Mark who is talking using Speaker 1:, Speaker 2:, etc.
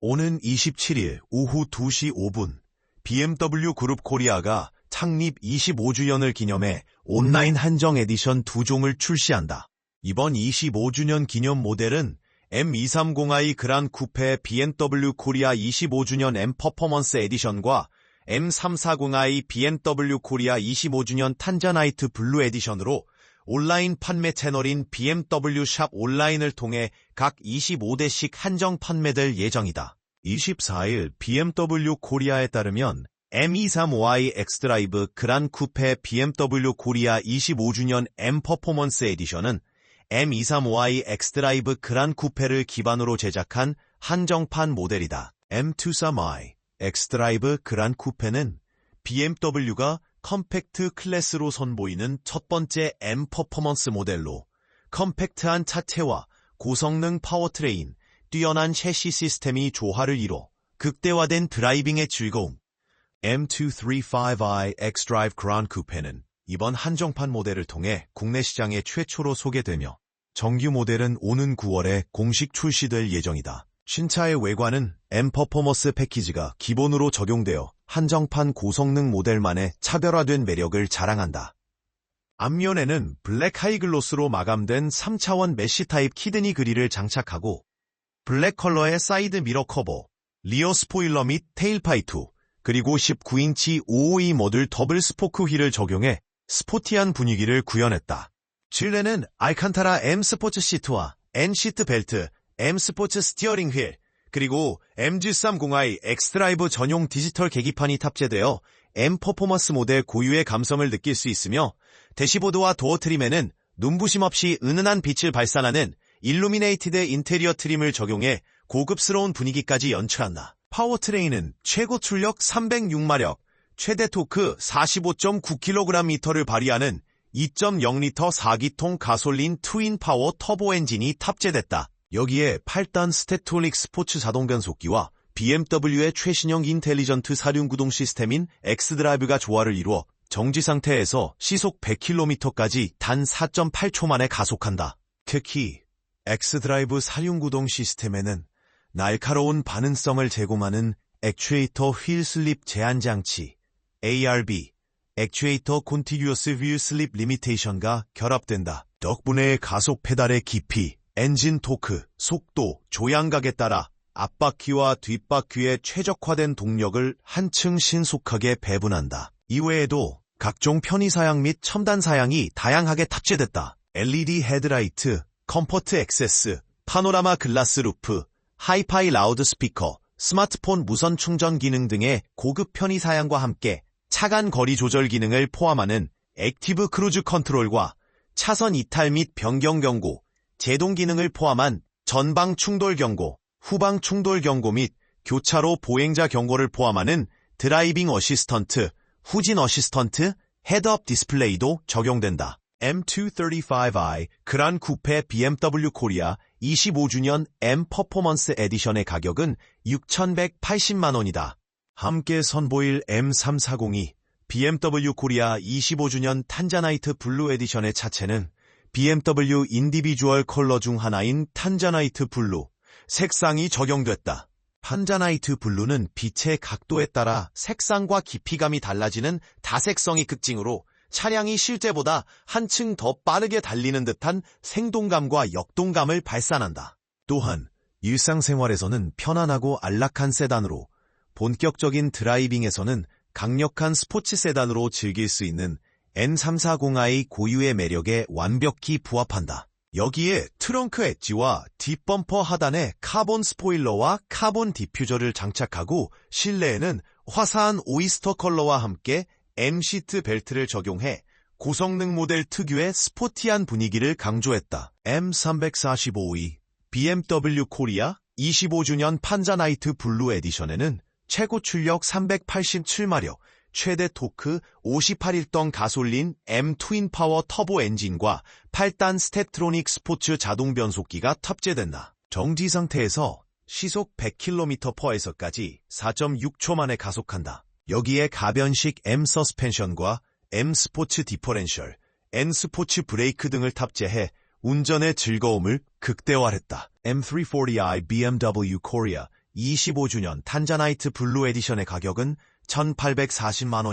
Speaker 1: 오는 27일 오후 2시 5분 BMW 그룹 코리아가 창립 25주년을 기념해 온라인 한정 에디션 두 종을 출시한다. 이번 25주년 기념 모델은 M230i 그란 쿠페 BMW 코리아 25주년 M 퍼포먼스 에디션과 M340i BMW 코리아 25주년 탄자나이트 블루 에디션으로 온라인 판매 채널인 BMW 샵 온라인을 통해 각 25대씩 한정 판매될 예정이다. 24일 BMW 코리아에 따르면 M235i 엑스드라이브 그란 쿠페 BMW 코리아 25주년 M 퍼포먼스 에디션은 M235i 엑스드라이브 그란 쿠페를 기반으로 제작한 한정판 모델이다. M235i 엑스드라이브 그란 쿠페는 BMW가 컴팩트 클래스로 선보이는 첫 번째 M 퍼포먼스 모델로 컴팩트한 차체와 고성능 파워트레인, 뛰어난 셰시 시스템이 조화를 이뤄 극대화된 드라이빙의 즐거움. M235i X-Drive Grand Coupe는 이번 한정판 모델을 통해 국내 시장에 최초로 소개되며 정규 모델은 오는 9월에 공식 출시될 예정이다. 신차의 외관은 M 퍼포먼스 패키지가 기본으로 적용되어 한정판 고성능 모델만의 차별화된 매력을 자랑한다. 앞면에는 블랙 하이글로스로 마감된 3차원 메쉬 타입 키드니 그릴을 장착하고 블랙 컬러의 사이드 미러 커버, 리어 스포일러 및 테일파이트, 그리고 19인치 552 모듈 더블 스포크 휠을 적용해 스포티한 분위기를 구현했다. 실내는 알칸타라 M 스포츠 시트와 N 시트 벨트, M 스포츠 스티어링 휠, 그리고 MG350i 엑스드라이브 전용 디지털 계기판이 탑재되어 M 퍼포먼스 모델 고유의 감성을 느낄 수 있으며 대시보드와 도어 트림에는 눈부심 없이 은은한 빛을 발산하는 일루미네이티드 인테리어 트림을 적용해 고급스러운 분위기까지 연출한다. 파워트레인은 최고 출력 306마력, 최대 토크 45.9kgm를 발휘하는 2.0L 4기통 가솔린 트윈 파워 터보 엔진이 탑재됐다. 여기에 8단 스테토닉 스포츠 자동 변속기와 BMW의 최신형 인텔리전트 사륜구동 시스템인 X드라이브가 조화를 이루어 정지 상태에서 시속 100km까지 단 4.8초 만에 가속한다. 특히 X드라이브 사륜구동 시스템에는 날카로운 반응성을 제공하는 액추에이터 휠 슬립 제한 장치 ARB 액추에이터 콘티규어스 휠 슬립 리미테이션과 결합된다. 덕분에 가속 페달의 깊이, 엔진 토크, 속도, 조향각에 따라 앞바퀴와 뒷바퀴의 최적화된 동력을 한층 신속하게 배분한다. 이외에도 각종 편의사양 및 첨단 사양이 다양하게 탑재됐다. LED 헤드라이트, 컴포트 액세스, 파노라마 글라스 루프, 하이파이 라우드 스피커, 스마트폰 무선 충전 기능 등의 고급 편의 사양과 함께 차간 거리 조절 기능을 포함하는 액티브 크루즈 컨트롤과 차선 이탈 및 변경 경고, 제동 기능을 포함한 전방 충돌 경고, 후방 충돌 경고 및 교차로 보행자 경고를 포함하는 드라이빙 어시스턴트, 후진 어시스턴트, 헤드업 디스플레이도 적용된다. M235i 그란 쿠페 BMW 코리아 25주년 M 퍼포먼스 에디션의 가격은 6,180만원이다. 함께 선보일 M340이 BMW 코리아 25주년 탄자나이트 블루 에디션의 차체는 BMW 인디비주얼 컬러 중 하나인 탄자나이트 블루, 색상이 적용됐다. 탄자나이트 블루는 빛의 각도에 따라 색상과 깊이감이 달라지는 다색성이 특징으로 차량이 실제보다 한층 더 빠르게 달리는 듯한 생동감과 역동감을 발산한다. 또한 일상생활에서는 편안하고 안락한 세단으로 본격적인 드라이빙에서는 강력한 스포츠 세단으로 즐길 수 있는 N340i 고유의 매력에 완벽히 부합한다. 여기에 트렁크 엣지와 뒷범퍼 하단에 카본 스포일러와 카본 디퓨저를 장착하고 실내에는 화사한 오이스터 컬러와 함께 M시트 벨트를 적용해 고성능 모델 특유의 스포티한 분위기를 강조했다. M345E BMW 코리아 25주년 판자나이트 블루 에디션에는 최고 출력 387마력, 최대 토크 58일동 가솔린 M 트윈 파워 터보 엔진과 8단 스테트로닉 스포츠 자동 변속기가 탑재된다. 정지 상태에서 시속 100km/h까지 4.6초 만에 가속한다. 여기에 가변식 M 서스펜션과 M 스포츠 디퍼렌셜, N 스포츠 브레이크 등을 탑재해 운전의 즐거움을 극대화했다. M340i BMW Korea 25주년 탄자나이트 블루 에디션의 가격은 1840만원